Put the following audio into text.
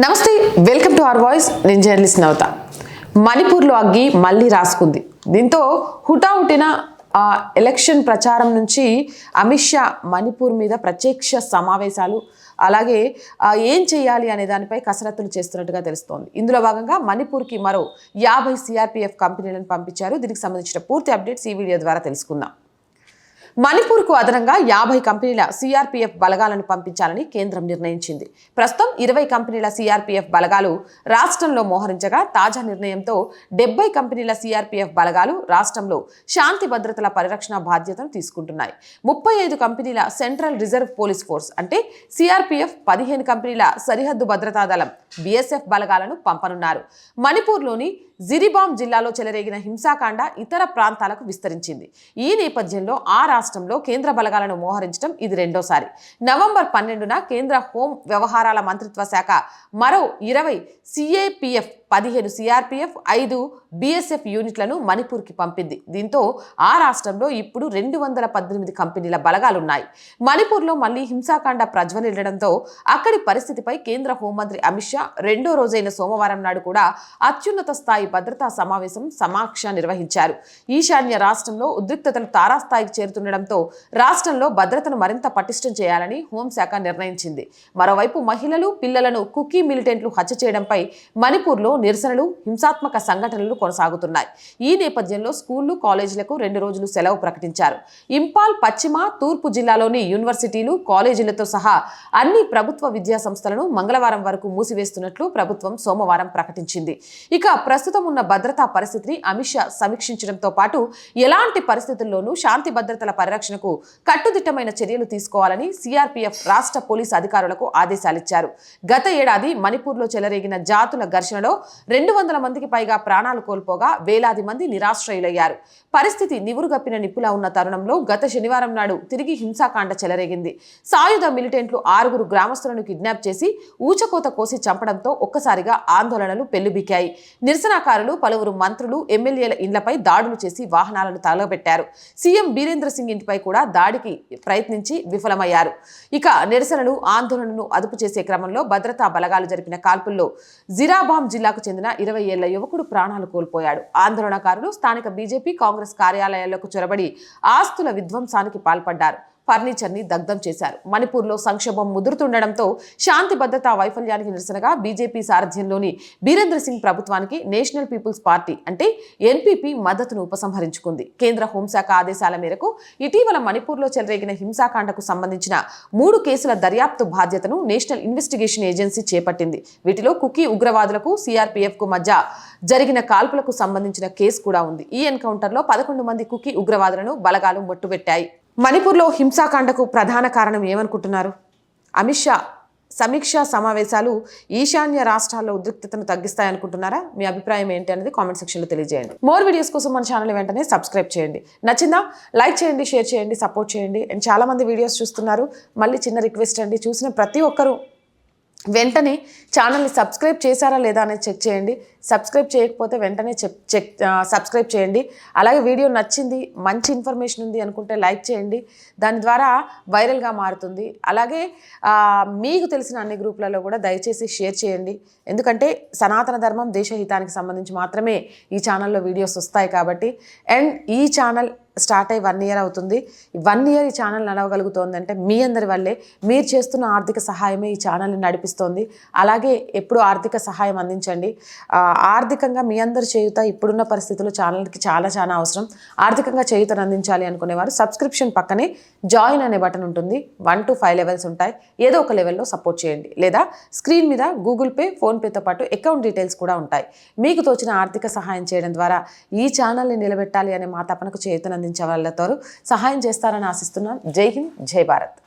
నమస్తే welcome to our voice. నేను journalist నవత. మణిపూర్లో అగ్గి మళ్ళీ రాసుకుంది. దీంతో హుటాహుటిన ఎలక్షన్ ప్రచారం నుంచి అమిత్ షా మణిపూర్ మీద ప్రత్యక్ష సమావేశాలు అలాగే ఏం చేయాలి అనే దానిపై కసరత్తులు చేస్తున్నట్టుగా తెలుస్తోంది. ఇందులో భాగంగా మణిపూర్కి మరో యాభై సిఆర్పిఎఫ్ కంపెనీలను పంపించారు. దీనికి సంబంధించిన పూర్తి అప్డేట్స్ ఈ వీడియో ద్వారా తెలుసుకుందాం. మణిపూర్కు అదనంగా యాభై కంపెనీల సీఆర్పీఎఫ్ బలగాలను పంపించాలని కేంద్రం నిర్ణయించింది. ప్రస్తుతం ఇరవై కంపెనీల సీఆర్పీఎఫ్ బలగాలు రాష్ట్రంలో మోహరించగా తాజా నిర్ణయంతో డెబ్బై కంపెనీల సీఆర్పీఎఫ్ బలగాలు రాష్ట్రంలో శాంతి భద్రతల పరిరక్షణ బాధ్యతను తీసుకుంటున్నాయి. ముప్పై ఐదు కంపెనీల సెంట్రల్ రిజర్వ్ పోలీస్ ఫోర్స్ అంటే సీఆర్పీఎఫ్ పదిహేను కంపెనీల సరిహద్దు భద్రతా దళం బీఎస్ఎఫ్ బలగాలను పంపనున్నారు. మణిపూర్లోని జిరిబామ్ జిల్లాలో చెలరేగిన హింసాకాండ ఇతర ప్రాంతాలకు విస్తరించింది. ఈ నేపథ్యంలో ఆ రాష్ట్రంలో కేంద్ర బలగాలను మోహరించడం ఇది రెండోసారి. నవంబర్ పన్నెండున కేంద్ర హోం వ్యవహారాల మంత్రిత్వ శాఖ మరో ఇరవై సిఏపిఎఫ్ పదిహేను సిఆర్పిఎఫ్ ఐదు బీఎస్ఎఫ్ యూనిట్లను మణిపూర్కి పంపింది. దీంతో ఆ రాష్ట్రంలో ఇప్పుడు రెండు వందల పద్దెనిమిది కంపెనీల బలగాలున్నాయి. మణిపూర్లో మళ్ళీ హింసాకాండ ప్రజ్వలిల్లడంతో అక్కడి పరిస్థితిపై కేంద్ర హోంమంత్రి అమిత్ షా రెండో రోజైన సోమవారం నాడు కూడా అత్యున్నత స్థాయి భద్రతా సమావేశం సమాక్ష నిర్వహించారు. ఈశాన్య రాష్ట్రంలో ఉద్రిక్తతలు తారాస్థాయికి ఉండడంతో రాష్ట్రంలో భద్రతను మరింత పటిష్టం చేయాలని హోంశాఖ నిర్ణయించింది. మరోవైపు మహిళలు పిల్లలను కుకీ మిలిటెంట్లు హత్య చేయడంపై మణిపూర్లో నిరసనలు హింసాత్మక సంఘటనలు కొనసాగుతున్నాయి. ఈ నేపథ్యంలో స్కూళ్ళు కాలేజీలకు రెండు రోజులు సెలవు ప్రకటించారు. ఇంపాల్ పశ్చిమ తూర్పు జిల్లాలోని యూనివర్సిటీలు కాలేజీలతో సహా అన్ని ప్రభుత్వ విద్యా సంస్థలను మంగళవారం వరకు మూసివేస్తున్నట్లు ప్రభుత్వం సోమవారం ప్రకటించింది. ఇక ప్రస్తుతం ఉన్న భద్రతా పరిస్థితిని అమిత్ షా సమీక్షించడంతో పాటు ఎలాంటి పరిస్థితుల్లోనూ శాంతి భద్రతల పరిరక్షణకు కట్టుదిట్టమైన చర్యలు తీసుకోవాలని సిఆర్పీఎఫ్ రాష్ట్ర పోలీసు అధికారులకు ఆదేశాలిచ్చారు. గత ఏడాది మణిపూర్లో చెలరేగిన జాతుల ఘర్షణలో రెండు వందల మందికి పైగా ప్రాణాలు కోల్పోగా వేలాది మంది నిరాశ్రయులయ్యారు. పరిస్థితి నివురుగప్పిన నిప్పులా ఉన్న తరుణంలో గత శనివారం నాడు తిరిగి హింసాకాండ చెలరేగింది. సాయుధ మిలిటెంట్లు ఆరుగురు గ్రామస్తులను కిడ్నాప్ చేసి ఊచకోత కోసి చంపడంతో ఒక్కసారిగా ఆందోళనలు పెల్లుబికాయి నిరసనకారులు పలువురు మంత్రులు ఎమ్మెల్యేల ఇండ్లపై దాడులు చేసి వాహనాలను తగలబెట్టారు సీఎం బీరేంద్ర సింగ్ ఇంటిపై కూడా దాడికి ప్రయత్నించి విఫలమయ్యారు. ఇక నిరసనలు ఆందోళనను అదుపు చేసే క్రమంలో భద్రతా బలగాలు జరిపిన కాల్పుల్లో జిరాబామ్ జిల్లాకు చెందిన ఇరవై ఏళ్ళ యువకుడు ప్రాణాలు కోల్పోయాడు. ఆందోళనకారులు స్థానిక బీజేపీ కాంగ్రెస్ కార్యాలయాలకు చొరబడి ఆస్తుల విధ్వంసానికి పాల్పడ్డారు. ఫర్నిచర్ని దగ్ధం చేశారు. మణిపూర్లో సంక్షోభం ముదురుతుండటంతో శాంతి భద్రతా వైఫల్యానికి నిరసనగా బీజేపీ సారథ్యంలోని బీరేంద్ర సింగ్ ప్రభుత్వానికి నేషనల్ పీపుల్స్ పార్టీ అంటే ఎన్పీపీ మద్దతును ఉపసంహరించుకుంది. కేంద్ర హోంశాఖ ఆదేశాల మేరకు ఇటీవల మణిపూర్లో చెలరేగిన హింసాకాండకు సంబంధించిన మూడు కేసుల దర్యాప్తు బాధ్యతను నేషనల్ ఇన్వెస్టిగేషన్ ఏజెన్సీ చేపట్టింది. వీటిలో కుకీ ఉగ్రవాదులకు సీఆర్పీఎఫ్కు మధ్య జరిగిన కాల్పులకు సంబంధించిన కేసు కూడా ఉంది. ఈ ఎన్కౌంటర్లో పదకొండు మంది కుకీ ఉగ్రవాదులను బలగాలు మొట్టుబెట్టాయి. మణిపూర్లో హింసాకాండకు ప్రధాన కారణం ఏమనుకుంటున్నారు? అమిత్ షా సమీక్షా సమావేశాలు ఈశాన్య రాష్ట్రాల్లో ఉద్రిక్తతను తగ్గిస్తాయనుకుంటున్నారా? మీ అభిప్రాయం ఏంటి అనేది కామెంట్ సెక్షన్లో తెలియజేయండి. మోర్ వీడియోస్ కోసం మన ఛానల్ వెంటనే సబ్స్క్రైబ్ చేయండి. నచ్చిందా? లైక్ చేయండి షేర్ చేయండి సపోర్ట్ చేయండి. అండ్ చాలామంది వీడియోస్ చూస్తున్నారు. మళ్ళీ చిన్న రిక్వెస్ట్ అండి. చూసిన ప్రతి ఒక్కరూ వెంటనే ఛానల్ని సబ్స్క్రైబ్ చేశారా లేదా అనేది చెక్ చేయండి. సబ్స్క్రైబ్ చేయకపోతే వెంటనే చెక్ చెక్ సబ్స్క్రైబ్ చేయండి. అలాగే వీడియో నచ్చింది మంచి ఇన్ఫర్మేషన్ ఉంది అనుకుంటే లైక్ చేయండి. దాని ద్వారా వైరల్గా మారుతుంది. అలాగే మీకు తెలిసిన అన్ని గ్రూపులలో కూడా దయచేసి షేర్ చేయండి. ఎందుకంటే సనాతన ధర్మం దేశహితానికి సంబంధించి మాత్రమే ఈ ఛానల్లో వీడియోస్ వస్తాయి కాబట్టి. అండ్ ఈ ఛానల్ స్టార్ట్ అయ్యి వన్ ఇయర్ అవుతుంది. వన్ ఇయర్ ఈ ఛానల్ నడవగలుగుతోందంటే మీ అందరి వల్లే. మీరు చేస్తున్న ఆర్థిక సహాయమే ఈ ఛానల్ని నడిపిస్తోంది. అలాగే ఎప్పుడు ఆర్థిక సహాయం అందించండి. ఆ, ఆర్థికంగా మీ అందరి చేయుత ఇప్పుడున్న పరిస్థితుల్లో ఛానల్కి చాలా చాలా అవసరం. ఆర్థికంగా చేయుతను అందించాలి అనుకునేవారు సబ్స్క్రిప్షన్ పక్కనే జాయిన్ అనే బటన్ ఉంటుంది. వన్ టు ఫైవ్ లెవెల్స్ ఉంటాయి. ఏదో ఒక లెవెల్లో సపోర్ట్ చేయండి. లేదా స్క్రీన్ మీద గూగుల్ పే ఫోన్పేతో పాటు అకౌంట్ డీటెయిల్స్ కూడా ఉంటాయి. మీకు తోచిన ఆర్థిక సహాయం చేయడం ద్వారా ఈ ఛానల్ని నిలబెట్టాలి అనే మా తపనకు చేయుతను అందించే వాళ్ళతో సహాయం చేస్తారని ఆశిస్తున్నాను. జై హింద్ జై భారత్.